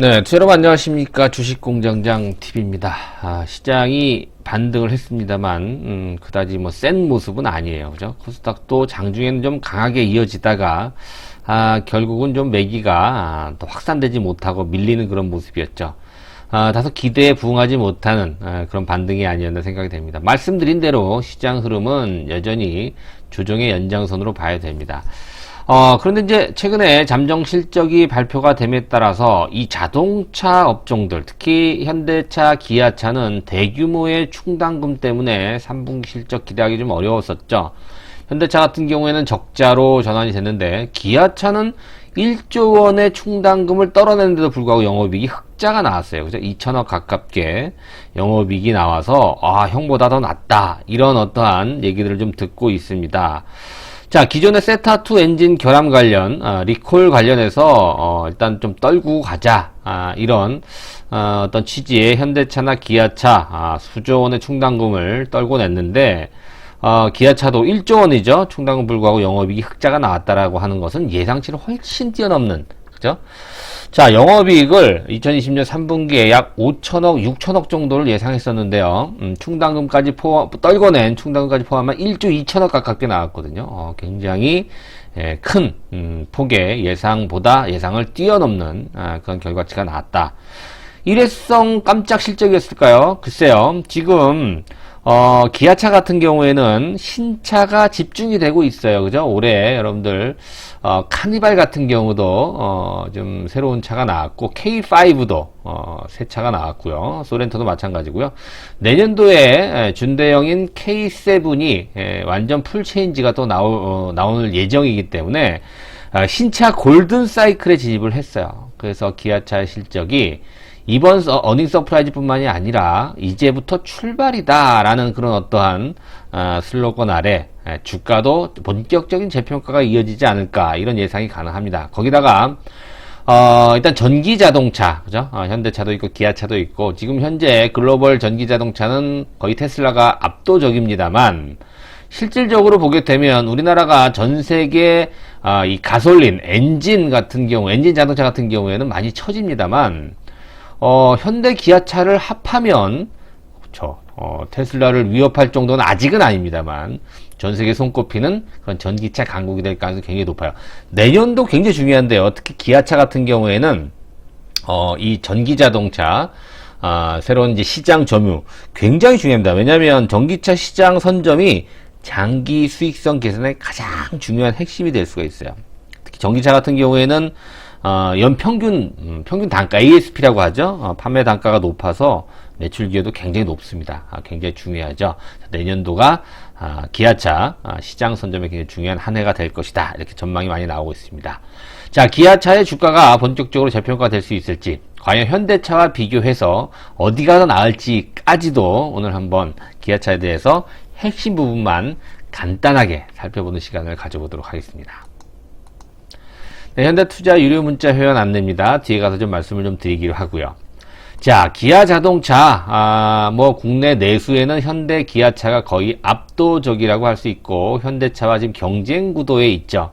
네, 여러분 안녕하십니까. 주식공장장 TV입니다. 아, 시장이 반등을 했습니다만, 음, 그다지 뭐 센 모습은 아니에요. 그죠? 코스닥도 장중에는 좀 강하게 이어지다가, 아, 결국은 좀 매기가 아, 또 확산되지 못하고 밀리는 그런 모습이었죠. 아, 다소 기대에 부응하지 못하는 아, 그런 반등이 아니었나 생각이 됩니다. 말씀드린 대로 시장 흐름은 여전히 조정의 연장선으로 봐야 됩니다. 어, 그런데 이제 최근에 잠정 실적이 발표가 됨에 따라서 이 자동차 업종들, 특히 현대차, 기아차는 대규모의 충당금 때문에 3분기 실적 기대하기 좀 어려웠었죠. 현대차 같은 경우에는 적자로 전환이 됐는데, 기아차는 1조 원의 충당금을 떨어내는데도 불구하고 영업이익이 흑자가 나왔어요. 그죠? 2천억 가깝게 영업이익이 나와서, 아, 형보다 더 낫다. 이런 어떠한 얘기들을 좀 듣고 있습니다. 자, 기존의 세타2 엔진 결함 관련, 어, 리콜 관련해서, 어, 일단 좀 떨구고 가자. 아, 이런, 어, 떤 취지의 현대차나 기아차, 아, 수조 원의 충당금을 떨고 냈는데, 어, 기아차도 1조 원이죠. 충당금 불구하고 영업이익이 흑자가 나왔다라고 하는 것은 예상치를 훨씬 뛰어넘는, 그죠? 자, 영업이익을 2020년 3분기에 약 5천억, 6천억 정도를 예상했었는데요. 음, 충당금까지 포함, 떨궈낸 충당금까지 포함한 1조 2천억 가깝게 나왔거든요. 어, 굉장히 예, 큰 음, 폭의 예상보다 예상을 뛰어넘는 아, 그런 결과치가 나왔다. 일회성 깜짝 실적이었을까요? 글쎄요. 지금 어, 기아차 같은 경우에는 신차가 집중이 되고 있어요. 그죠? 올해 여러분들, 어, 카니발 같은 경우도, 어, 좀 새로운 차가 나왔고, K5도, 어, 새 차가 나왔고요. 소렌토도 마찬가지고요. 내년도에 준대형인 K7이 에, 완전 풀 체인지가 또 나오, 어, 나올 예정이기 때문에, 아, 신차 골든 사이클에 진입을 했어요. 그래서 기아차 실적이 이번 어닝 서프라이즈뿐만이 아니라 이제부터 출발이다라는 그런 어떠한 어, 슬로건 아래 주가도 본격적인 재평가가 이어지지 않을까 이런 예상이 가능합니다. 거기다가 어, 일단 전기 자동차, 그죠? 어, 현대차도 있고 기아차도 있고 지금 현재 글로벌 전기 자동차는 거의 테슬라가 압도적입니다만 실질적으로 보게 되면 우리나라가 전 세계 어, 이 가솔린 엔진 같은 경우, 엔진 자동차 같은 경우에는 많이 처집니다만 어, 현대 기아차를 합하면 그렇죠. 어, 테슬라를 위협할 정도는 아직은 아닙니다만 전 세계 손꼽히는 그런 전기차 강국이 될 가능성이 굉장히 높아요. 내년도 굉장히 중요한데요. 특히 기아차 같은 경우에는 어, 이 전기 자동차 아, 새로운 이제 시장 점유 굉장히 중요합니다. 왜냐하면 전기차 시장 선점이 장기 수익성 개선의 가장 중요한 핵심이 될 수가 있어요. 특히 전기차 같은 경우에는 어, 연 평균 음, 평균 단가 ASP라고 하죠. 어, 판매 단가가 높아서 매출 기여도 굉장히 높습니다. 아, 굉장히 중요하죠. 내년도가 아, 기아차 아, 시장 선점에 굉장히 중요한 한 해가 될 것이다. 이렇게 전망이 많이 나오고 있습니다. 자, 기아차의 주가가 본격적으로 재평가될 수 있을지, 과연 현대차와 비교해서 어디가 더 나을지까지도 오늘 한번 기아차에 대해서 핵심 부분만 간단하게 살펴보는 시간을 가져보도록 하겠습니다. 네, 현대투자 유료 문자 회원 안내입니다. 뒤에 가서 좀 말씀을 좀 드리기로 하고요. 자, 기아 자동차, 아, 뭐, 국내 내수에는 현대 기아차가 거의 압도적이라고 할 수 있고, 현대차와 지금 경쟁 구도에 있죠.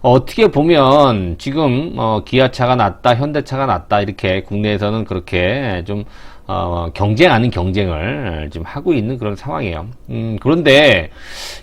어떻게 보면, 지금, 어, 기아차가 낫다, 현대차가 낫다, 이렇게 국내에서는 그렇게 좀, 어, 경쟁 아닌 경쟁을 지금 하고 있는 그런 상황이에요. 음, 그런데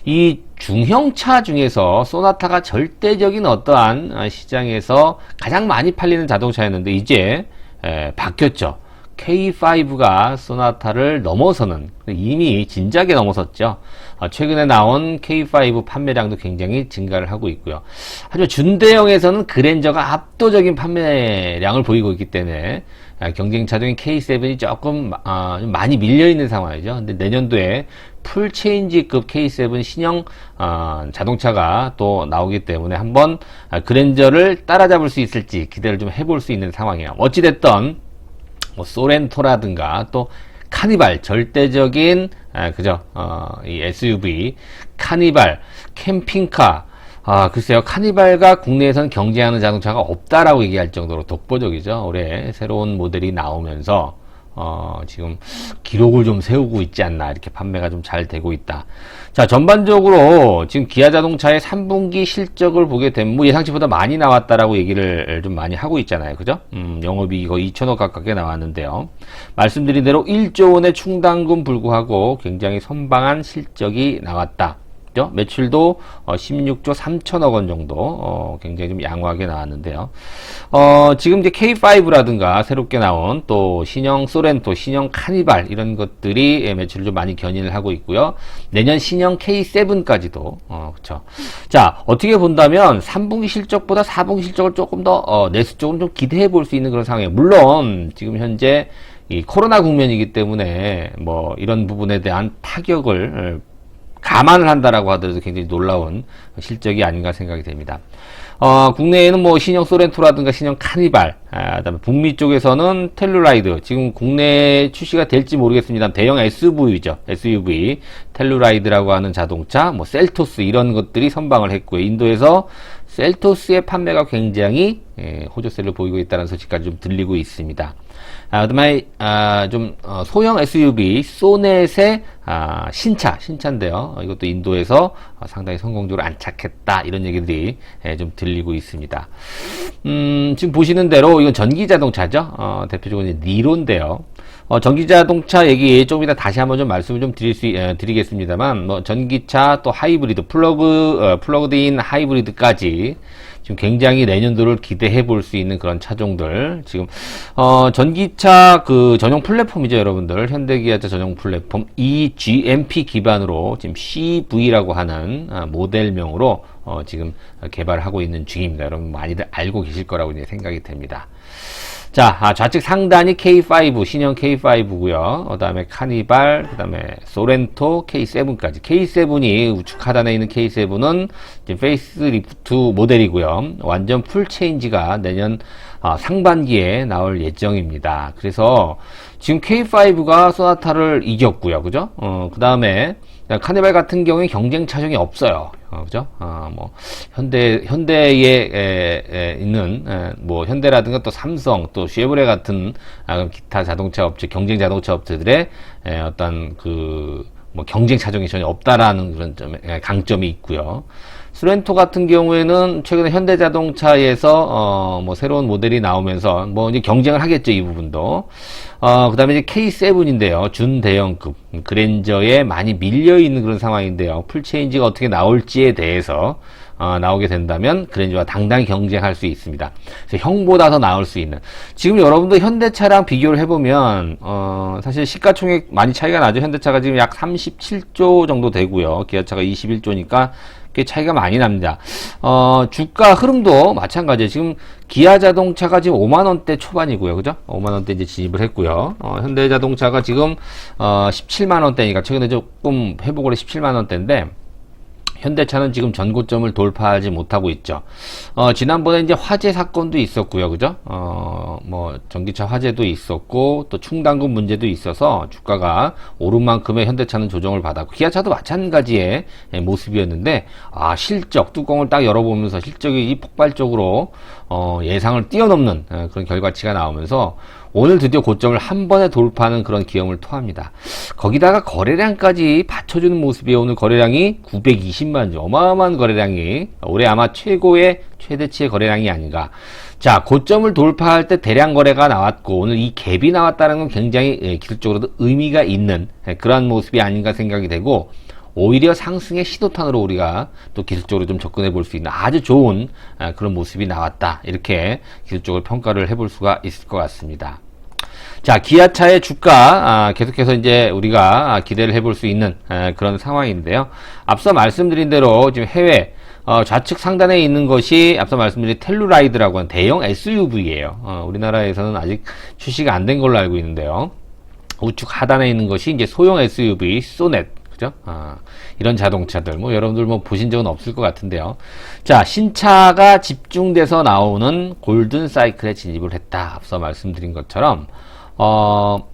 이 중형차 중에서 소나타가 절대적인 어떠한 어, 시장에서 가장 많이 팔리는 자동차였는데 이제 에, 바뀌었죠. K5가 소나타를 넘어서는 이미 진작에 넘어섰죠. 어, 최근에 나온 K5 판매량도 굉장히 증가를 하고 있고요. 하지만 준대형에서는 그랜저가 압도적인 판매량을 보이고 있기 때문에 아, 경쟁 차종인 K7이 조금 어, 많이 밀려 있는 상황이죠. 근데 내년도에 풀 체인지급 K7 신형 어, 자동차가 또 나오기 때문에 한번 아, 그랜저를 따라잡을 수 있을지 기대를 좀 해볼 수 있는 상황이에요. 어찌됐던 뭐 소렌토라든가 또 카니발 절대적인 아, 그죠 어, 이 SUV 카니발 캠핑카 아, 글쎄요. 카니발과 국내에선 경쟁하는 자동차가 없다라고 얘기할 정도로 독보적이죠. 올해 새로운 모델이 나오면서 어, 지금 기록을 좀 세우고 있지 않나 이렇게 판매가 좀 잘 되고 있다. 자 전반적으로 지금 기아 자동차의 3분기 실적을 보게 되면 뭐 예상치보다 많이 나왔다라고 얘기를 좀 많이 하고 있잖아요, 그죠? 음, 영업이익 거의 2천억 가깝게 나왔는데요. 말씀드린 대로 1조 원의 충당금 불구하고 굉장히 선방한 실적이 나왔다. 그죠? 매출도 어, 16조 3천억 원 정도 어, 굉장히 좀 양호하게 나왔는데요. 어, 지금 이제 K5라든가 새롭게 나온 또 신형 소렌토, 신형 카니발 이런 것들이 예, 매출을 좀 많이 견인을 하고 있고요. 내년 신형 K7까지도 어, 그렇죠. 자 어떻게 본다면 3분기 실적보다 4분기 실적을 조금 더 어, 내수 쪽으로 좀 기대해 볼 수 있는 그런 상황이에요. 물론 지금 현재 이 코로나 국면이기 때문에 뭐 이런 부분에 대한 타격을 어, 감안을 한다라고 하더라도 굉장히 놀라운 실적이 아닌가 생각이 됩니다. 어, 국내에는 뭐 신형 소렌토라든가 신형 카니발, 아, 그다음에 북미 쪽에서는 텔루라이드, 지금 국내에 출시가 될지 모르겠습니다. 대형 SUV죠. SUV, 텔루라이드라고 하는 자동차, 뭐 셀토스 이런 것들이 선방을 했고요. 인도에서 셀토스의 판매가 굉장히 예, 호조세를 보이고 있다는 소식까지 좀 들리고 있습니다. 아, 그다음에 아, 좀 어, 소형 SUV 소넷의 아, 신차 신차인데요. 어, 이것도 인도에서 어, 상당히 성공적으로 안착했다 이런 얘기들이 예, 좀 들리고 있습니다. 음, 지금 보시는 대로 이건 전기 자동차죠. 어, 대표적으로 니로인데요. 어, 전기자동차 얘기 좀 이따 다시 한번 좀 말씀을 좀 드릴 수, 에, 드리겠습니다만, 뭐, 전기차 또 하이브리드, 플러그, 어, 플러그드인 하이브리드까지 지금 굉장히 내년도를 기대해 볼 수 있는 그런 차종들. 지금, 어, 전기차 그 전용 플랫폼이죠, 여러분들. 현대기아차 전용 플랫폼 eGMP 기반으로 지금 CV라고 하는 아, 모델명으로 어, 지금 개발하고 있는 중입니다. 여러분 많이들 알고 계실 거라고 이제 생각이 됩니다. 자, 아, 좌측 상단이 K5, 신형 K5고요. 그 다음에 카니발, 그 다음에 소렌토, K7까지. K7이 우측 하단에 있는 K7은 이제 페이스리프트 모델이고요. 완전 풀 체인지가 내년 아, 상반기에 나올 예정입니다. 그래서 지금 K5가 소나타를 이겼고요. 그죠? 어, 그 다음에 카니발 같은 경우에 경쟁 차종이 없어요. 어, 그죠? 아, 뭐, 현대, 현대에, 에, 에, 있는, 에, 뭐, 현대라든가 또 삼성, 또 쉐보레 같은, 아, 기타 자동차 업체, 경쟁 자동차 업체들의, 에, 어떤 그, 뭐, 경쟁 차종이 전혀 없다라는 그런 점, 에, 강점이 있고요. 수렌토 같은 경우에는 최근에 현대자동차에서 어, 뭐 새로운 모델이 나오면서 뭐 이제 경쟁을 하겠죠 이 부분도. 어, 그다음에 이제 K7인데요. 준대형급. 그랜저에 많이 밀려 있는 그런 상황인데요. 풀체인지가 어떻게 나올지에 대해서 어, 나오게 된다면 그랜저와 당당히 경쟁할 수 있습니다. 형보다 더 나올 수 있는. 지금 여러분도 현대차랑 비교를 해보면 어, 사실 시가총액 많이 차이가 나죠. 현대차가 지금 약 37조 정도 되고요. 기아차가 21조니까 꽤 차이가 많이 납니다. 어, 주가 흐름도 마찬가지예요. 지금 기아 자동차가 지금 5만 원대 초반이고요. 그죠? 5만 원대 이제 진입을 했고요. 어, 현대 자동차가 지금 어, 17만 원대니까 최근에 조금 회복을 해 17만 원대인데 현대차는 지금 전고점을 돌파하지 못하고 있죠. 어, 지난번에 이제 화재 사건도 있었고요. 그죠? 어, 뭐, 전기차 화재도 있었고, 또 충당금 문제도 있어서 주가가 오른 만큼의 현대차는 조정을 받았고, 기아차도 마찬가지의 모습이었는데, 아, 실적, 뚜껑을 딱 열어보면서 실적이 폭발적으로, 어, 예상을 뛰어넘는 어, 그런 결과치가 나오면서, 오늘 드디어 고점을 한 번에 돌파하는 그런 기염을 토합니다. 거기다가 거래량까지 받쳐주는 모습이에요. 오늘 거래량이 920만 주. 어마어마한 거래량이 올해 아마 최고의 최대치의 거래량이 아닌가. 자, 고점을 돌파할 때 대량 거래가 나왔고 오늘 이 갭이 나왔다는 건 굉장히 예, 기술적으로도 의미가 있는 예, 그러한 모습이 아닌가 생각이 되고 오히려 상승의 시도탄으로 우리가 또 기술적으로 좀 접근해 볼 수 있는 아주 좋은 아, 그런 모습이 나왔다. 이렇게 기술적으로 평가를 해볼 수가 있을 것 같습니다. 자, 기아차의 주가 아, 계속해서 이제 우리가 기대를 해볼 수 있는 아, 그런 상황인데요. 앞서 말씀드린 대로 지금 해외 어, 좌측 상단에 있는 것이 앞서 말씀드린 텔루라이드라고 하는 대형 SUV예요. 어, 우리나라에서는 아직 출시가 안 된 걸로 알고 있는데요. 우측 하단에 있는 것이 이제 소형 SUV 소넷 그죠? 아, 이런 자동차들 뭐 여러분들 뭐 보신 적은 없을 것 같은데요. 자 신차가 집중돼서 나오는 골든 사이클에 진입을 했다. 앞서 말씀드린 것처럼 어,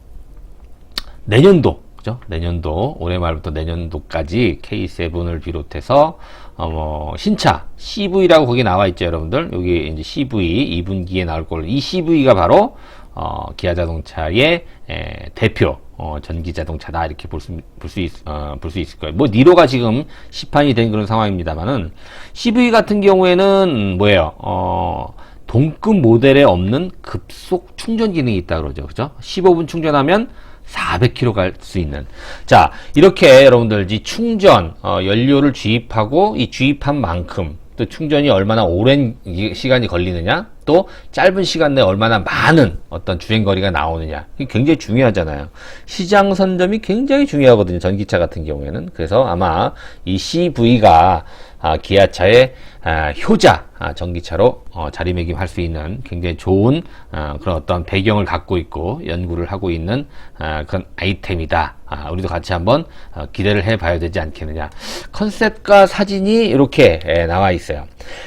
내년도 그죠? 내년도 올해 말부터 내년도까지 K7을 비롯해서 어, 뭐 신차 CV라고 거기 나와 있죠, 여러분들. 여기 이제 CV 2분기에 나올 걸로 이 CV가 바로 어, 기아 자동차의 에, 대표 어, 전기 자동차다 이렇게 볼수 볼수 어, 있을 거예요. 뭐 니로가 지금 시판이 된 그런 상황입니다만은 CV 같은 경우에는 뭐예요? 어, 동급 모델에 없는 급속 충전 기능이 있다 그러죠. 그죠? 15분 충전하면 400km 갈 수 있는. 자, 이렇게 여러분들 이 충전, 어, 연료를 주입하고 이 주입한 만큼 또 충전이 얼마나 오랜 이- 시간이 걸리느냐, 또 짧은 시간 내에 얼마나 많은 어떤 주행 거리가 나오느냐, 이게 굉장히 중요하잖아요. 시장 선점이 굉장히 중요하거든요. 전기차 같은 경우에는. 그래서 아마 이 CV가 아, 기아차의 아, 효자 아, 전기차로 어, 자리매김할 수 있는 굉장히 좋은 아, 그런 어떤 배경을 갖고 있고 연구를 하고 있는 아, 그런 아이템이다. 아, 우리도 같이 한번 어, 기대를 해봐야 되지 않겠느냐. 컨셉과 사진이 이렇게 예, 나와 있어요.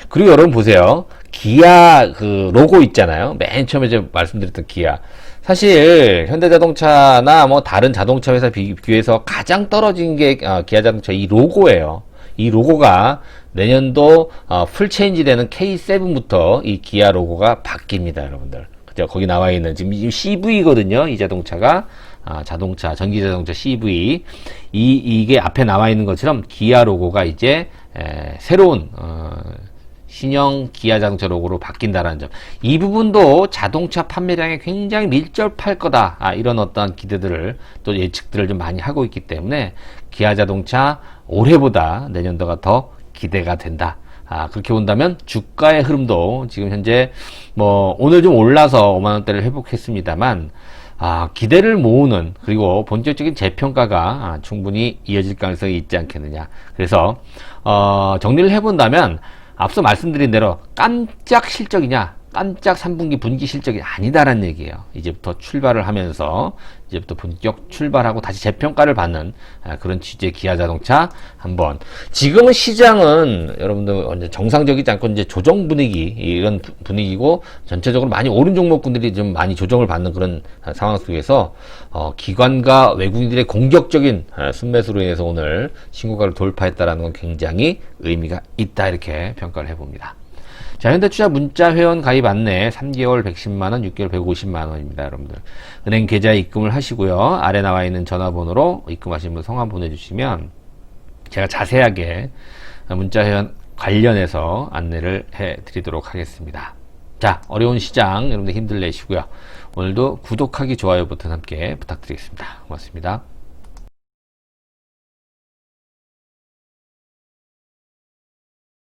그리고 여러분 보세요. 기아 그 로고 있잖아요. 맨 처음에 제가 말씀드렸던 기아. 사실 현대자동차나 뭐 다른 자동차 회사 비교해서 가장 떨어진 게 어, 기아 자동차 이 로고예요. 이 로고가 내년도 어, 풀 체인지 되는 K7부터 이 기아 로고가 바뀝니다, 여러분들. 그죠? 거기 나와 있는 지금 이 CV거든요. 이 자동차가 아, 자동차 전기 자동차 CV 이 이게 앞에 나와 있는 것처럼 기아 로고가 이제 에, 새로운 어, 신형 기아 자동차 로고로 바뀐다라는 점. 이 부분도 자동차 판매량에 굉장히 밀접할 거다. 아, 이런 어떤 기대들을 또 예측들을 좀 많이 하고 있기 때문에 기아 자동차 올해보다 내년도가 더 기대가 된다. 아, 그렇게 본다면 주가의 흐름도 지금 현재 뭐 오늘 좀 올라서 5만 원대를 회복했습니다만 아, 기대를 모으는 그리고 본격적인 재평가가 아, 충분히 이어질 가능성이 있지 않겠느냐. 그래서 어, 정리를 해본다면 앞서 말씀드린 대로 깜짝 실적이냐 깜짝 3분기 분기 실적이 아니다라는 얘기예요. 이제부터 출발을 하면서 이제부터 본격 출발하고 다시 재평가를 받는 아, 그런 취지의 기아 자동차 한번 지금은 시장은 여러분들 정상적이지 않고 이제 조정 분위기 이런 부- 분위기고 전체적으로 많이 오른 종목군들이 좀 많이 조정을 받는 그런 아, 상황 속에서 어, 기관과 외국인들의 공격적인 아, 순매수로 인해서 오늘 신고가를 돌파했다라는 건 굉장히 의미가 있다 이렇게 평가를 해봅니다. 자, 현대투자 문자 회원 가입 안내 3개월 110만원, 6개월 150만원입니다, 여러분들. 은행 계좌에 입금을 하시고요. 아래 나와 있는 전화번호로 입금하신 분 성함 보내주시면 제가 자세하게 문자 회원 관련해서 안내를 해 드리도록 하겠습니다. 자, 어려운 시장 여러분들 힘들 내시고요. 오늘도 구독하기, 좋아요 버튼 함께 부탁드리겠습니다. 고맙습니다.